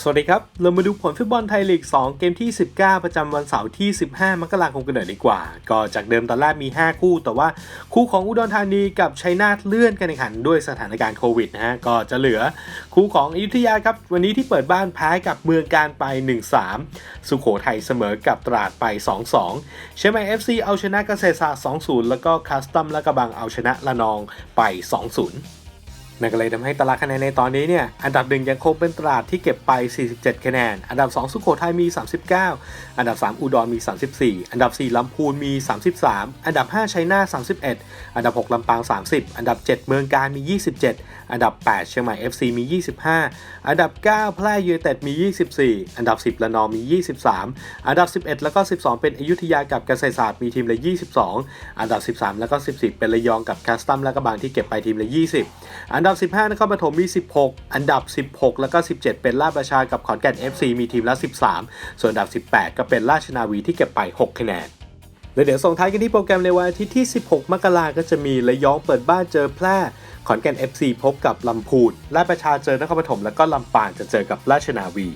สวัสดีครับ เรามาดูผลฟุตบอลไทยลีก 2 เกมที่ 19 ประจำวันเสาร์ที่ 15 มกราคมกันหน่อยดีกว่า ก็จากเดิมตอนแรกมี 5 คู่ แต่ว่าคู่ของอุดรธานีกับชัยนาทเลื่อนการแข่งขันด้วยสถานการณ์โควิดนะฮะ ก็จะเหลือคู่ของอยุธยาครับ วันนี้ที่เปิดบ้านแพ้กับเมืองการไป 1-3 สุโขทัยเสมอกับตราดไป 2-2 เชียงใหม่ FC เอาชนะเกษตรศาสตร์ 2-0 แล้วก็คัสตัมและกระบังเอาชนะละนองไป 2-0 นั่นก็เลยทำให้ตารางคะแนนในตอนนี้เนี่ย อันดับหนึ่งยังคงเป็นตราดที่เก็บไป 47 คะแนน อันดับ 2 สุขโขทัยมี 39 อันดับ 3 อุดรมี 34 อันดับ 4 ลำพูนมี 33 อันดับ 5 ชัยนาท31 อันดับ 6 ลำปาง 30 อันดับ 7 เมืองการมี 27 อันดับ 8 เชียงใหม่ FC มี 25 อันดับ 9 แพร่ยูไนเต็ดมี 24 อันดับ 10ละนองมี 23 อันดับ 11 แล้วก็ 12 เป็นอยุธยากับเกษตรศาสตร์มีทีมละ 22 อันดับ 13 แล้วก็ 14 เป็นระยองกับคัสตัมและกระบางที่เก็บไปทีมละ 20 อันดับ 15นครปฐมมี 16 อันดับ 16 แล้วก็ 17 เป็นราชประชากับขอนแก่น FC มีทีมละ 13 ส่วนอันดับ 18 ก็เป็นราชนาวีที่เก็บไป 6 คะแนนแล้วเดี๋ยวส่งท้ายกันที่โปรแกรมในวันอาทิตย์ที่ 16 มกราก็จะมีระยองเปิดบ้านเจอแพร่ ขอนแก่น FC พบกับลำพูนราชประชาเจอนครปฐมแล้วก็ลำปางจะเจอกับราชนาวี